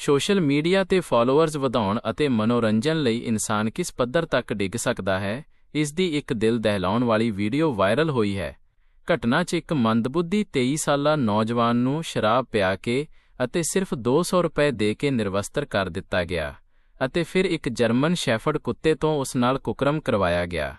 Social media ਤੇ followers ਵਧਾਉਣ ਅਤੇ ਮਨੋਰੰਜਨ ਲਈ ਇਨਸਾਨ ਕਿਸ ਪੱਧਰ ਤੱਕ ਡਿੱਗ ਸਕਦਾ ਹੈ, ਇਸ ਦੀ ਇੱਕ ਦਿਲ ਦਹਿਲਾਉਣ ਵਾਲੀ ਵੀਡੀਓ ਵਾਇਰਲ ਹੋਈ ਹੈ। ਘਟਨਾ 'ਚ ਇੱਕ ਮੰਦਬੁੱਧੀ 23 ਸਾਲਾ ਨੌਜਵਾਨ ਨੂੰ ਸ਼ਰਾਬ ਪਿਆ ਕੇ ਅਤੇ ਸਿਰਫ 200 ਰੁਪਏ ਦੇ ਕੇ ਨਿਰਵਸਤਰ ਕਰ ਦਿੱਤਾ ਗਿਆ ਅਤੇ ਫਿਰ ਇੱਕ ਜਰਮਨ ਸ਼ੈਫਰਡ ਕੁੱਤੇ ਤੋਂ ਉਸ ਨਾਲ ਕੁਕਰਮ ਕਰਵਾਇਆ ਗਿਆ।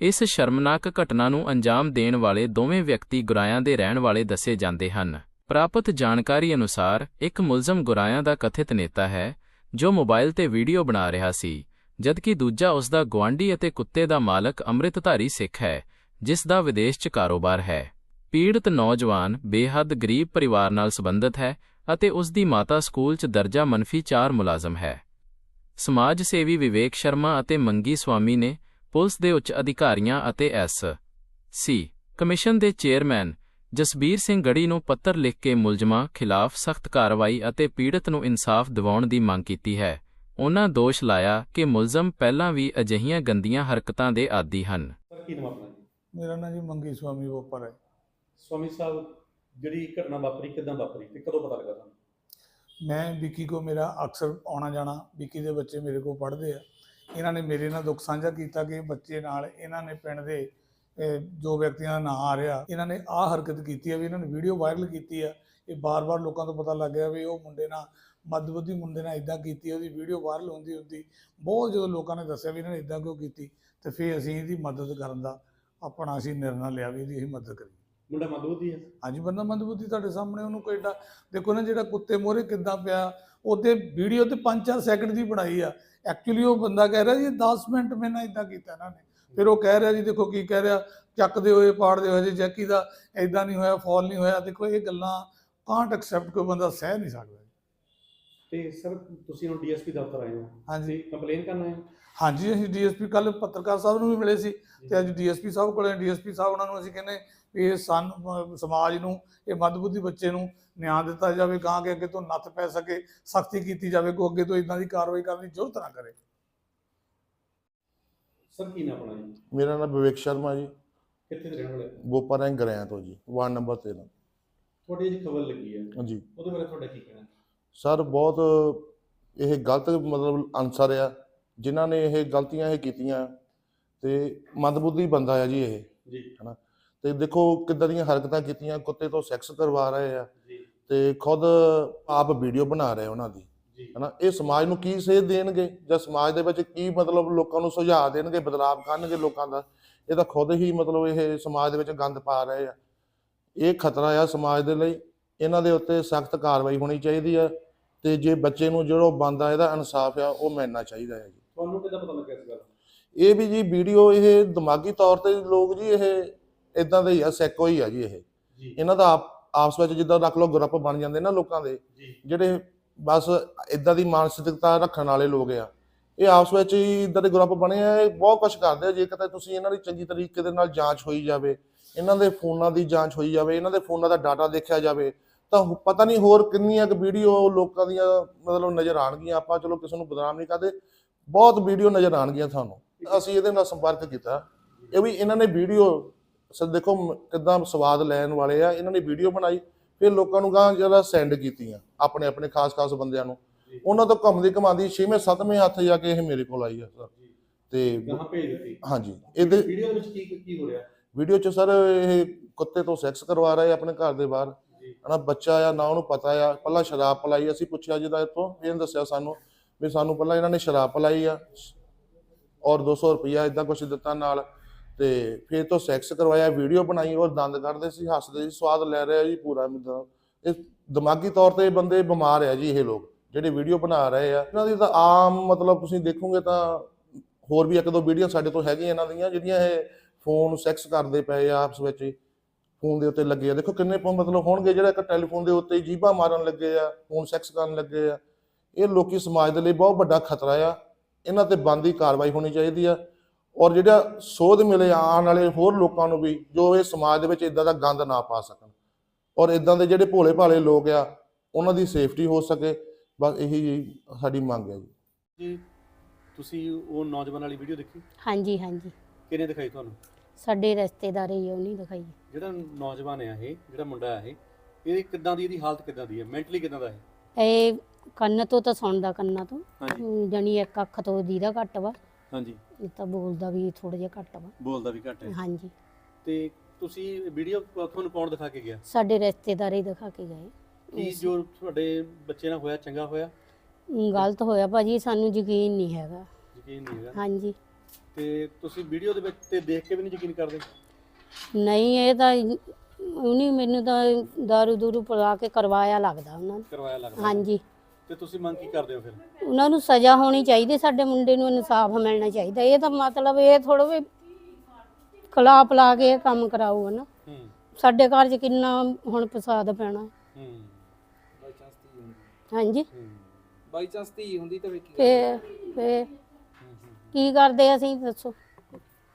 ਇਸ ਸ਼ਰਮਨਾਕ ਘਟਨਾ ਨੂੰ ਅੰਜਾਮ ਦੇਣ ਵਾਲੇ ਦੋਵੇਂ ਵਿਅਕਤੀ ਗੁਰਾਇਆਂ ਦੇ ਰਹਿਣ ਵਾਲੇ ਦੱਸੇ ਜਾਂਦੇ ਹਨ। ਪ੍ਰਾਪਤ ਜਾਣਕਾਰੀ ਅਨੁਸਾਰ, ਇੱਕ ਮੁਲਜ਼ਮ ਗੁਰਾਇਆਂ ਦਾ ਕਥਿਤ ਨੇਤਾ ਹੈ, ਜੋ ਮੋਬਾਈਲ ਤੇ ਵੀਡੀਓ ਬਣਾ ਰਿਹਾ ਸੀ, ਜਦਕਿ ਦੂਜਾ ਉਸ ਦਾ ਗੁਆਂਢੀ ਅਤੇ ਕੁੱਤੇ ਦਾ ਮਾਲਕ ਅੰਮ੍ਰਿਤਧਾਰੀ ਸਿੱਖ ਹੈ, ਜਿਸ ਦਾ ਵਿਦੇਸ਼ 'ਚ ਕਾਰੋਬਾਰ ਹੈ। ਪੀੜਤ ਨੌਜਵਾਨ ਬੇਹੱਦ ਗਰੀਬ ਪਰਿਵਾਰ ਨਾਲ ਸੰਬੰਧਿਤ ਹੈ ਅਤੇ ਉਸ ਦੀ ਮਾਤਾ ਸਕੂਲ 'ਚ ਦਰਜਾ ਮੰਫੀ 4 ਮੁਲਾਜ਼ਮ ਹੈ। ਸਮਾਜ ਸੇਵੀ ਵਿਵੇਕ ਸ਼ਰਮਾ ਅਤੇ ਮੰਗੀ ਸਵਾਮੀ ਨੇ ਪੁਲਿਸ ਦੇ ਉੱਚ ਅਧਿਕਾਰੀਆਂ ਅਤੇ ਐਸ ਸੀ ਕਮਿਸ਼ਨ ਦੇ ਚੇਅਰਮੈਨ ਜਸਬੀਰ ਸਿੰਘ ਗੜੀ ਨੂੰ ਪੱਤਰ ਲਿਖ ਕੇ ਮੁਲਜ਼ਮਾਂ ਖਿਲਾਫ ਸਖਤ ਕਾਰਵਾਈ ਅਤੇ ਪੀੜਤ ਨੂੰ ਇਨਸਾਫ ਦਿਵਾਉਣ ਦੀ ਮੰਗ ਕੀਤੀ ਹੈ। ਉਨ੍ਹਾਂ ਦੋਸ਼ ਲਾਇਆ ਕਿ ਮੁਲਜ਼ਮ ਪਹਿਲਾਂ ਵੀ ਅਜਿਹੀਆਂ ਗੰਦੀਆਂ ਹਰਕਤਾਂ ਦੇ ਆਦੀ ਹਨ। ਕੀ ਨਾਮ ਆਪਣਾ ਜੀ? ਮੇਰਾ ਨਾਂ ਜੀ ਮੰਗੀ ਸਵਾਮੀ ਵੋਪਰ ਹੈ। ਸਵਾਮੀ ਸਾਹਿਬ ਜਿਹੜੀ ਘਟਨਾ ਵਾਪਰੀ ਕਿਦਾਂ ਵਾਪਰੀ ਤੇ ਕਦੋਂ ਪਤਾ ਲੱਗਾ ਤੁਹਾਨੂੰ? ਮੈਂ ਵਿੱਕੀ ਕੋ ਮੇਰਾ ਅਕਸਰ ਆਉਣਾ ਜਾਣਾ ਵਿੱਕੀ ਦੇ ਬੱਚੇ ਮੇਰੇ ਕੋਲ ਪੜ੍ਹਦੇ ਆ। ਇਹਨਾਂ ਨੇ ਮੇਰੇ ਨਾਲ ਦੁੱਖ ਸਾਂਝਾ ਕੀਤਾ ਕਿ ਬੱਚੇ ਨਾਲ ਇਹਨਾਂ ਨੇ ਪਿੰਡ ਦੇ ਜੋ ਵਿਅਕਤੀਆਂ ਦਾ ਨਾਂ ਆ ਰਿਹਾ ਇਹਨਾਂ ਨੇ ਆਹ ਹਰਕਤ ਕੀਤੀ ਹੈ ਵੀ ਇਹਨਾਂ ਨੇ ਵੀਡੀਓ ਵਾਇਰਲ ਕੀਤੀ ਆ ਇਹ ਬਾਰ-ਬਾਰ ਲੋਕਾਂ ਤੋਂ ਪਤਾ ਲੱਗ ਗਿਆ ਵੀ ਉਹ ਮੁੰਡੇ ਨਾਲ ਮੱਧਬੁੱਧੀ ਮੁੰਡੇ ਨਾਲ ਇਦਾਂ ਕੀਤੀ ਉਹਦੀ ਵੀਡੀਓ ਵਾਇਰਲ ਹੁੰਦੀ ਹੁੰਦੀ ਬਹੁਤ ਜਦੋਂ ਲੋਕਾਂ ਨੇ ਦੱਸਿਆ ਵੀ ਇਹਨਾਂ ਨੇ ਇਦਾਂ ਕਿਉਂ ਕੀਤੀ ਤੇ ਫਿਰ ਅਸੀਂ ਇਹਦੀ ਮਦਦ ਕਰਨ ਦਾ ਆਪਣਾ ਅਸੀਂ ਨਿਰਣਾ ਲਿਆ ਵੀ ਇਹਦੀ ਅਸੀਂ ਮਦਦ ਕਰੀਏ। ਮੁੰਡਾ ਮਦਬੂਤੀ ਹੈ? ਹਾਂਜੀ ਬੰਦਾ ਮੰਦਬੁੱਧੀ ਤੁਹਾਡੇ ਸਾਹਮਣੇ ਉਹਨੂੰ ਕੋਈ ਏਡਾ ਦੇਖੋ ਨਾ ਜਿਹੜਾ ਕੁੱਤੇ ਮੋਰੇ ਕਿੱਦਾਂ ਪਿਆ ਉਹਦੇ ਵੀਡੀਓ ਤੇ 5-4 ਸੈਕਿੰਡ ਦੀ ਬਣਾਈ ਆ। ਐਕਚੁਅਲੀ ਉਹ ਬੰਦਾ ਕਹਿ ਰਿਹਾ ਜੀ 10 ਮਿੰਟ ਮੈਂ ਨਾ ਇਦਾਂ ਕੀਤਾ ਇਹਨਾਂ ਨੇ। ਫਿਰ ਉਹ ਕਹਿ ਰਿਹਾ ਜੀ ਦੇਖੋ ਕੀ ਕਹਿ ਰਿਹਾ ਚੱਕਦੇ ਹੋਏ ਪਾੜਦੇ ਹੋਏ ਜੀ ਜੈਕੀ ਦਾ ਐਦਾਂ ਨਹੀਂ ਹੋਇਆ ਫਾਲ ਨਹੀਂ ਹੋਇਆ ਦੇਖੋ ਇਹ ਗੱਲਾਂ ਕਾਂਟ ਐਕਸੈਪਟ ਕੋਈ ਬੰਦਾ ਸਹਿ ਨਹੀਂ ਸਕਦਾ ਤੇ ਸਰ ਤੁਸੀਂ ਹੁਣ ਡੀਐਸਪੀ ਦਫ਼ਤਰ ਆਏ ਹੋ। ਹਾਂਜੀ। ਕੰਪਲੇਨ ਕਰਨਾ ਹੈ? ਹਾਂਜੀ ਅਸੀਂ ਡੀਐਸਪੀ ਕੱਲ ਪੱਤਰਕਾਰ ਸਾਹਿਬ ਨੂੰ ਵੀ ਮਿਲੇ ਸੀ ਤੇ ਅੱਜ ਡੀਐਸਪੀ ਸਾਹਿਬ ਕੋਲੇ ਡੀਐਸਪੀ ਸਾਹਿਬ ਉਹਨਾਂ ਨੂੰ ਅਸੀਂ ਕਹਿੰਦੇ ਵੀ ਇਹ ਸਨ ਸਮਾਜ ਨੂੰ ਇਹ ਮੱਧਬੁੱਧੀ ਬੱਚੇ ਨੂੰ ਨਿਆਂ ਦਿੱਤਾ ਜਾਵੇ ਗਾਂ ਕੇ ਅੱਗੇ ਤੋਂ ਨੱਥ ਪੈ ਸਕੇ ਸਖਤੀ ਕੀਤੀ ਜਾਵੇ ਕੋ ਅੱਗੇ ਤੋਂ ਇਦਾਂ ਦੀ ਕਾਰਵਾਈ ਕਰਨ ਦੀ ਜ਼ਰੂਰਤ ਨਾ ਕਰੇ। ਸਰ ਕੀ ਨਾਮ ਆਪਣਾ ਜੀ? ਮੇਰਾ ਨਾਮ ਵਿਵੇਕ ਸ਼ਰਮਾ ਜੀ। ਕਿੱਥੇ ਦੇ ਰਹਿਣ ਵਾਲੇ ਹੋ? ਬੋਪਾ ਰੈਂਕ ਗਰਿਆਂ ਤੋਂ ਜੀ ਵਾਰਡ ਨੰਬਰ 13 ਤੁਹਾਡੀ ਜਿਹੜੀ ਖਬਰ ਲੱਗੀ ਹੈ ਹਾਂਜੀ। ਉਹਦੇ ਬਾਰੇ ਤੁਹਾਡਾ ਕੀ ਕਹਿਣਾ? ਸਰ ਬਹੁਤ ਇਹ ਗਲਤ ਮਤਲਬ ਅਨਸਰ ਆ। ਜਿਨ੍ਹਾਂ ਨੇ ਇਹ ਗਲਤੀਆਂ ਇਹ ਕੀਤੀਆਂ ਤੇ ਮੰਦਬੁੱਧੀ ਬੰਦਾ ਆ ਜੀ ਇਹ ਜੀ। ਤੇ ਦੇਖੋ ਕਿੱਦਾਂ ਦੀਆਂ ਹਰਕਤਾਂ ਕੀਤੀਆਂ ਕੁੱਤੇ ਤੋਂ ਸੈਕਸ ਕਰਵਾ ਰਹੇ ਆ ਜੀ। ਤੇ ਖੁਦ ਆਪ ਵੀਡੀਓ ਬਣਾ ਰਹੇ ਉਹਨਾਂ ਦੀ। ਜੀ ਹਨਾ ਇਹ ਸਮਾਜ ਨੂੰ ਕੀ ਸੇਧ ਦੇਣਗੇ ਜਾਂ ਸਮਾਜ ਦੇ ਵਿੱਚ ਕੀ ਮਤਲਬ ਲੋਕਾਂ ਨੂੰ ਸੁਝਾਅ ਦੇਣਗੇ ਬਦਲਾਵ ਕਰਨਗੇ ਲੋਕਾਂ ਦਾ ਇਹ ਤਾਂ ਖੁਦ ਹੀ ਮਤਲਬ ਇਹ ਸਮਾਜ ਦੇ ਵਿੱਚ ਗੰਦ ਪਾ ਰਹੇ ਆ। ਇਹ ਖਤਰਾ ਆ ਸਮਾਜ ਦੇ ਲਈ ਇਹਨਾਂ ਦੇ ਉੱਤੇ ਸਖਤ ਕਾਰਵਾਈ ਹੋਣੀ ਚਾਹੀਦੀ ਆ ਤੇ ਜੇ ਬੱਚੇ ਨੂੰ ਜਿਹੜਾ ਬੰਦਾ ਇਹਦਾ ਇਨਸਾਫ ਆ ਉਹ ਮਿਲਣਾ ਚਾਹੀਦਾ ਹੈ ਜੀ। ਤੁਹਾਨੂੰ ਕਿੱਦਾਂ ਪਤਾ ਲੱਗਾ ਇਸ ਗੱਲ? ਇਹ ਵੀ ਜੀ ਵੀਡੀਓ ਇਹ ਦਿਮਾਗੀ ਤੌਰ ਤੇ ਲੋਕ ਜੀ ਇਹ ਇਦਾਂ ਦੇ ਹੀ ਆ ਸੈਕੋ ਹੀ ਆ ਜੀ ਇਹ। ਇਹਨਾਂ ਦਾ ਆਪ- ਆਪਸ ਵਿੱਚ ਜਿੱਦਾਂ ਰੱਖ ਲਓ ਗਰੁੱਪ ਬਣ ਜਾਂਦੇ ਨਾ ਲੋਕਾਂ ਦੇ ਜਿਹੜੇ ਬਸ ਇਦਾਂ ਦੀ ਮਾਨਸਿਕਤਾ ਰੱਖਣ ਵਾਲੇ ਲੋਕ ਆ। ਇਹ ਆਪਸ ਵਿੱਚ ਹੀ ਇਦਾਂ ਦੇ ਗਰੁੱਪ ਬਣੇ ਆ, ਇਹ ਬਹੁਤ ਕੁਝ ਕਰਦੇ ਆ। ਜੇ ਕਿਤੇ ਤੁਸੀਂ ਇਹਨਾਂ ਦੀ ਚੰਗੀ ਤਰੀਕੇ ਦੇ ਨਾਲ ਜਾਂਚ ਹੋਈ ਜਾਵੇ, ਇਹਨਾਂ ਦੇ ਫੋਨਾਂ ਦੀ ਜਾਂਚ ਹੋਈ ਜਾਵੇ, ਇਹਨਾਂ ਦੇ ਫੋਨਾਂ ਦਾ ਡਾਟਾ ਦੇਖਿਆ ਜਾਵੇ, ਤਾਂ ਪਤਾ ਨਹੀਂ ਹੋਰ ਕਿੰਨੀਆਂ ਕੁ ਵੀਡੀਓ ਲੋਕਾਂ ਦੀਆਂ ਮਤਲਬ ਨਜ਼ਰ ਆਣਗੀਆਂ ਆਪਾਂ ਚਲੋ ਕਿਸੇ ਨੂੰ ਬਦਨਾਮ ਨਹੀਂ ਕਰਦੇ, ਬਹੁਤ ਵੀਡੀਓ ਨਜ਼ਰ ਆਣਗੀਆਂ ਤੁਹਾਨੂੰ। ਅਸੀਂ ਇਹਦੇ ਨਾਲ ਸੰਪਰਕ ਕੀਤਾ। ਇਹ ਵੀ ਇਹਨਾਂ ਨੇ ਵੀਡੀਓ ਸਰ ਦੇਖੋ ਮ- ਕਿੱਦਾਂ ਸਵਾਦ ਲੈਣ ਵਾਲੇ ਆ। ਇਹਨਾਂ ਨੇ ਵੀਡੀਓ ਬਣਾਈ। ਫਿਰ ਲੋਕਾਂ ਨੂੰ ਗਾਂ ਜਿਹੜਾ ਸੈਂਡ ਕੀਤੀਆਂ ਆਪਣੇ ਆਪਣੇ ਖਾਸ-ਖਾਸ ਬੰਦਿਆਂ ਨੂੰ। ਉਹਨਾਂ ਤੋਂ ਘੁੰਮਦੀ ਘਮਾਉਂਦੀ 6ਵੇਂ 7ਵੇਂ ਹੱਥ ਜਾ ਕੇ ਇਹ ਮੇਰੇ ਕੋਲ ਆਈ ਆ ਸਰ। ਤੇ ਕਹਾਂ ਭੇਜ ਦਿੱਤੀ। ਹਾਂਜੀ ਇਹਦੇ ਵੀਡੀਓ ਵਿੱਚ ਕੀ ਕੀ ਹੋ ਰਿਹਾ? ਵੀਡੀਓ 'ਚ ਸਰ ਇਹ ਕੁੱਤੇ ਤੋਂ ਸੈਕਸ ਕਰਵਾ ਰਹੇ ਆ ਆਪਣੇ ਘਰ ਦੇ ਬਾਹਰ। ਹਨਾ ਬੱਚਾ ਆ ਨਾ ਉਹਨੂੰ ਪਤਾ ਆ। ਪਹਿਲਾਂ ਸ਼ਰਾਬ ਪਲਾਈ ਅਸੀਂ ਪੁੱਛਿਆ ਜਿਹਦਾ ਇੱਥੋਂ ਇਹਨੇ ਦੱਸਿਆ ਸਾਨੂੰ ਵੀ ਸਾਨੂੰ ਪਹਿਲਾਂ ਇਹਨਾਂ ਨੇ ਸ਼ਰਾਬ ਪਲਾਈ ਆ। ਔਰ 200 ਰੁਪਇਆ ਇਦਾਂ ਕੁਝ ਦਿੱਤਾ ਨਾਲ। ਤੇ ਫਿਰ ਤੋਂ ਸੈਕਸ ਕਰਵਾਇਆ ਵੀਡੀਓ ਬਣਾਈ ਔਰ ਦੰਦ ਕੱਢਦੇ ਸੀ, ਹੱਸਦੇ ਸੀ, ਸਵਾਦ ਲੈ ਰਿਹਾ ਜੀ ਪੂਰਾ ਮਿੱਦਾਂ ਇਹ ਦਿਮਾਗੀ ਤੌਰ ਤੇ ਬੰਦੇ ਬਿਮਾਰ ਆ ਜੀ ਇਹ ਲੋਕ, ਜਿਹੜੇ ਵੀਡੀਓ ਬਣਾ ਰਹੇ ਆ। ਇਹਨਾਂ ਦੀ ਤਾਂ ਆਮ ਮਤਲਬ ਤੁਸੀਂ ਦੇਖੋਗੇ ਤਾਂ ਹੋਰ ਵੀ ਇੱਕ ਦੋ ਵੀਡੀਓ ਸਾਡੇ ਤੋਂ ਹੈਗੀਆਂ ਇਹਨਾਂ ਦੀਆਂ, ਜਿਹੜੀਆਂ ਇਹ ਫੋਨ ਸੈਕਸ ਕਰਦੇ ਪਏ ਆ ਆਪਸ ਵਿੱਚ ਹੀ। ਫੋਨ ਦੇ ਉੱਤੇ ਲੱਗੇ ਆ। ਦੇਖੋ ਕਿੰਨੇ ਮਤਲਬ ਹੋਣਗੇ ਜਿਹੜਾ ਇੱਕ ਟੈਲੀਫੋਨ ਦੇ ਉੱਤੇ ਜੀਭਾਂ ਮਾਰਨ ਲੱਗੇ ਆ ਫੋਨ ਸੈਕਸ ਕਰਨ ਲੱਗੇ ਆ। ਇਹ ਲੋਕੀ ਸਮਾਜ ਦੇ ਲਈ ਬਹੁਤ ਵੱਡਾ ਖਤਰਾ ਆ। ਇਹਨਾਂ ਤੇ ਬੰਦੀ ਕਾਰਵਾਈ ਹੋਣੀ ਚਾਹੀਦੀ ਆ। ਔਰ ਜਿਹੜਾ ਸੋਧ ਮਿਲੇ ਆਉਣ ਵਾਲੇ ਹੋਰ ਲੋਕਾਂ ਨੂੰ ਵੀ ਜੋ ਇਹ ਸਮਾਜ ਦੇ ਵਿੱਚ ਇਦਾਂ ਦਾ ਗੰਦ ਨਾ ਪਾ ਸਕਣ। ਔਰ ਇਦਾਂ ਦੇ ਜਿਹੜੇ ਭੋਲੇ ਭਾਲੇ ਲੋਕ ਆ ਉਹਨਾਂ ਦੀ ਸੇਫਟੀ ਹੋ ਸਕੇ ਬਸ ਇਹੀ ਜੀ ਸਾਡੀ ਮੰਗ ਹੈ ਜੀ। ਜੀ ਤੁਸੀਂ ਉਹ ਨੌਜਵਾਨ ਵਾਲੀ ਵੀਡੀਓ ਦੇਖੀ? ਹਾਂਜੀ ਹਾਂਜੀ। ਕਿਹਨੇ ਦਿਖਾਈ ਤੁਹਾਨੂੰ? ਸਾਡੇ ਰਿਸ਼ਤੇਦਾਰ ਹੀ ਉਹ ਨਹੀਂ ਦਿਖਾਈ ਜਿਹੜਾ ਨੌਜਵਾਨ ਹੈ ਇਹ ਜਿਹੜਾ ਮੁੰਡਾ ਹੈ ਇਹ ਇਹ ਕਿੱਦਾਂ ਦੀ ਇਹਦੀ ਹਾਲਤ ਕਿੱਦਾਂ ਦੀ ਹੈ? ਮੈਂਟਲੀ ਕਿੱਦਾਂ ਦਾ ਹੈ ਇਹ ਕੰਨ ਤੋਂ ਤਾਂ ਸੁਣਦਾ ਕੰਨਾਂ ਤੋਂ। ਹਾਂਜੀ। ਜਾਣੀ ਇੱਕ ਅੱਖ ਤੋਂ ਦੀਦਾ ਘੱਟ ਵਾ। ਹਾਂਜੀ। ਇਹ ਤਾਂ ਬੋਲਦਾ ਵੀ ਥੋੜਾ ਜਿਹਾ ਘੱਟ ਵਾ। ਬੋਲਦਾ ਵੀ ਘੱਟ ਹੈ। ਹਾਂਜੀ। ਤੇ ਤੁਸੀਂ ਵੀਡੀਓ ਤੁਹਾਨੂੰ ਕੌਣ ਦਿਖਾ ਕੇ ਗਿਆ? ਸਾਡੇ ਰਿਸ਼ਤੇਦਾਰ ਹੀ ਦਿਖਾ ਕੇ ਗਏ। ਕੀ ਜੋ ਤੁਹਾਡੇ ਬੱਚੇ ਨਾਲ ਹੋਇਆ ਚੰਗਾ ਹੋਇਆ? ਗਲਤ ਹੋਇਆ ਭਾਜੀ ਸਾਨੂੰ ਯਕੀਨ ਨਹੀਂ ਹੈਗਾ। ਯਕੀਨ ਨਹੀਂ ਹੈਗਾ। ਹਾਂਜੀ। ਤੇ ਤੁਸੀਂ ਵੀਡੀਓ ਦੇ ਵਿੱਚ ਤੇ ਦੇਖ ਕੇ ਵੀ ਨਹੀਂ ਯਕੀਨ ਕਰਦੇ? ਨਹੀਂ ਇਹ ਤਾਂ ਉਹਨੇ ਮੈਨੂੰ ਤਾਂ ਦਾਰੂ ਦੂਰੂ ਪਿਲਾ ਕੇ ਕਰਵਾਇਆ ਲੱਗਦਾ ਉਹਨਾਂ ਨੇ। ਕਰਵਾਇਆ ਲੱਗਦਾ। ਹਾਂਜੀ। ਤੇ ਤੁਸੀਂ ਮੰਗ ਕੀ ਕਰਦੇ ਹੋ ਫਿਰ? ਉਹਨਾਂ ਨੂੰ ਸਜ਼ਾ ਹੋਣੀ ਚਾਹੀਦੀ ਸਾਡੇ ਮੁੰਡੇ ਨੂੰ ਇਨਸਾਫ ਮਿਲਣਾ ਚਾਹੀਦਾ। ਇਹ ਤਾਂ ਮਤਲਬ ਇਹ ਥੋੜਾ ਵੀ ਖਿਲਾਫ ਲਾ ਕੇ ਇਹ ਕੰਮ ਕਰਾਊ ਨਾ। ਹੂੰ। ਸਾਡੇ ਘਰ 'ਚ ਕਿੰਨਾ ਹੁਣ ਫਸਾਦ ਪੈਣਾ ਹੂੰ। ਬਾਈ ਚਾਂਸ ਧੀ ਹੁੰਦੀ ਹਾਂਜੀ। ਹੂੰ। ਬਾਈ ਚਾਂਸ ਧੀ ਹੁੰਦੀ ਤਾਂ ਫਿਰ ਕੀ ਫੇ ਫੇ ਕੀ ਕਰਦੇ ਅਸੀਂ ਦੱਸੋ।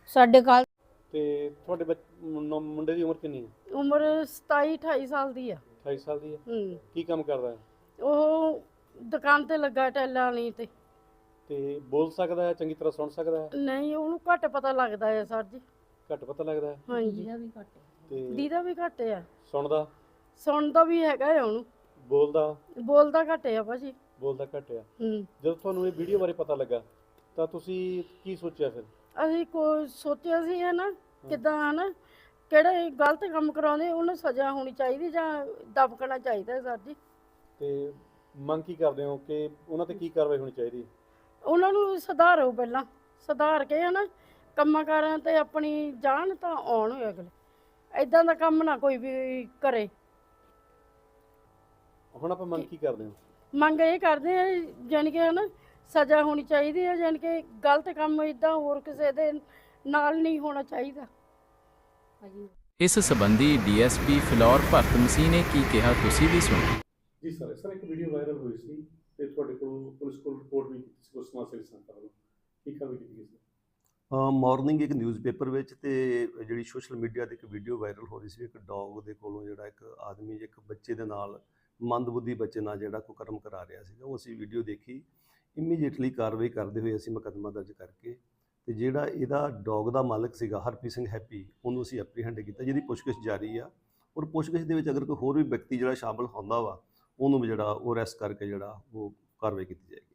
ਸਾਡੇ ਘਰ ਤੇ ਤੁਹਾਡੇ ਬੱਚ- ਮੁੰ- ਮੁੰਡੇ ਦੀ ਉਮਰ ਕਿੰਨੀ ਹੈ? ਉਮਰ 27 28 ਸਾਲ ਦੀ ਆ 28 ਸਾਲ ਦੀ ਹੈ। ਹੂੰ। ਕੀ ਕੰਮ ਕਰਦਾ ਹੈ? ਉਹ ਦੁਕਾਨ ਤੇ ਲੱਗਾ ਟੈਲਾਂ ਵਾਲੀ ਤੇ। ਤੇ ਬੋਲ ਸਕਦਾ ਹੈ ਚੰਗੀ ਤਰ੍ਹਾਂ ਸੁਣ ਸਕਦਾ ਹੈ? ਨਹੀਂ ਉਹਨੂੰ ਘੱਟ ਪਤਾ ਲੱਗਦਾ ਹੈ ਸਰ ਜੀ। ਘੱਟ ਪਤਾ ਲੱਗਦਾ ਹੈ? ਹਾਂਜੀ। ਤੇ ਦੀਦਾ ਵੀ ਘੱਟ ਆ ਸੁਣਦਾ? ਸੁਣਦਾ ਵੀ ਹੈਗਾ ਹੈ ਉਹਨੂੰ। ਬੋਲਦਾ? ਬੋਲਦਾ ਘੱਟ ਆ ਭਾਜੀ ਬੋਲਦਾ ਘੱਟ ਆ ਹੂੰ। ਜਦੋਂ ਤੁਹਾਨੂੰ ਇਹ ਵੀਡੀਓ ਬਾਰੇ ਪਤਾ ਲੱਗਾ ਤਾਂ ਤੁਸੀਂ ਕੀ ਸੋਚਿਆ ਫਿਰ? ਅਸੀਂ ਕੋਈ ਸੋਚਿਆ ਸੀ ਹੈ ਨਾ ਕਿਦਾਂ ਹਨਾ ਕਿਹੜੇ ਗਲਤ ਕੰਮ ਕਰਾਉਂਦੇ ਉਹਨੂੰ ਸਜ਼ਾ ਹੋਣੀ ਚਾਹੀਦੀ ਜਾਂ ਦਬਕਣਾ ਚਾਹੀਦਾ ਸਰ ਜੀ। ਤੇ ਮੰਗ ਕੀ ਕਰਦੇ ਹੋ ਕਿ ਉਹਨਾਂ ਤੇ ਕੀ ਕਾਰਵਾਈ ਹੋਣੀ ਚਾਹੀਦੀ? ਹੈ ਉਹਨਾਂ ਨੂੰ ਸੁਧਾਰੋ ਪਹਿਲਾਂ ਸੁਧਾਰ ਕੇ ਹਨਾ ਕੰਮਾਂ ਕਾਰਾਂ ਤੇ ਆਪਣੀ ਜਾਣ ਤਾਂ ਆਉਣ ਹੋਏ ਅਗਲੇ। ਐਦਾਂ ਦਾ ਕੰਮ ਨਾ ਕੋਈ ਵੀ ਕਰੇ। ਹੁਣ ਆਪਾਂ ਮੰਗ ਕੀ ਕਰਦੇ ਹਾਂ? ਮੰਗ ਇਹ ਕਰਦੇ ਆ ਜਾਣੀ ਕਿ ਹਨਾ ਸਜ਼ਾ ਹੋਣੀ ਚਾਹੀਦੀ ਹੈ ਜਾਣੀ ਕਿ ਗਲਤ ਕੰਮ ਇਦਾਂ ਹੋਰ ਕਿਸੇ ਦੇ ਨਾਲ ਨਹੀਂ ਹੋਣਾ ਚਾਹੀਦਾ। ਇਸ ਸੰਬੰਧੀ ਡੀਐਸਪੀ ਫਿਲੌਰ ਭਗਤ ਮਸੀਹ ਨੇ ਕੀ ਕਿਹਾ ਤੁਸੀਂ ਵੀ ਸੁਣੋ। ਜੀ ਸਰ ਸਰ, ਇੱਕ ਵੀਡੀਓ ਵਾਇਰਲ ਹੋਈ ਸੀ ਤੇ ਤੁਹਾਡੇ ਕੋਲ ਪੁਲਿਸ ਕੋਲ ਰਿਪੋਰਟ ਵੀ ਕੀਤੀ ਸੀ ਕੁਝ ਸਮਾਜ ਸੇਵੀ ਸੰਸਥਾ ਵੱਲੋਂ ਕੀ ਕਾਰਵਾਈ ਕੀਤੀ ਗਈ ਸੀ ਮਾਰਨਿੰਗ ਇੱਕ ਨਿਊਜ਼ਪੇਪਰ ਵਿੱਚ ਤੇ ਜਿਹੜੀ ਸੋਸ਼ਲ ਮੀਡੀਆ ਤੇ ਇੱਕ ਵੀਡੀਓ ਵਾਇਰਲ ਹੋ ਰਹੀ ਸੀ, ਇੱਕ ਡੌਗ ਦੇ ਕੋਲੋਂ ਜਿਹੜਾ ਇੱਕ ਆਦਮੀ, ਇੱਕ ਬੱਚੇ ਦੇ ਨਾਲ ਮੰਦਬੁੱਧੀ ਬੱਚੇ ਨਾਲ ਜਿਹੜਾ ਕੁਕਰਮ ਕਰਾ ਰਿਹਾ ਸੀਗਾ, ਉਹ ਅਸੀਂ ਵੀਡੀਓ ਦੇਖੀ। ਇਮੀਡੀਏਟਲੀ ਕਾਰਵਾਈ ਕਰਦੇ ਹੋਏ ਅਸੀਂ ਮੁਕੱਦਮਾ ਦਰਜ ਕਰਕੇ ਤੇ ਜਿਹੜਾ ਇਹਦਾ ਡੌਗ ਦਾ ਮਾਲਕ ਸੀਗਾ, ਹਰਪ੍ਰੀਤ ਸਿੰਘ ਹੈਪੀ, ਉਹਨੂੰ ਅਸੀਂ ਐਪਰੀਹੈਂਡ ਕੀਤਾ, ਜਿਹਦੀ ਪੁੱਛਗਿੱਛ ਜਾਰੀ ਆ। ਔਰ ਪੁੱਛਗਿੱਛ ਦੇ ਵਿੱਚ ਅਗਰ ਕੋਈ ਹੋਰ ਵੀ ਵਿਅਕਤੀ ਜਿਹੜਾ ਸ਼ਾਮਲ ਹੁੰਦਾ ਵਾ ਉਹਨੂੰ ਵੀ ਜਿਹੜਾ ਉਹ ਅਰੈਸਟ ਕਰਕੇ ਜਿਹੜਾ ਉਹ ਕਾਰਵਾਈ ਕੀਤੀ ਜਾਏਗੀ।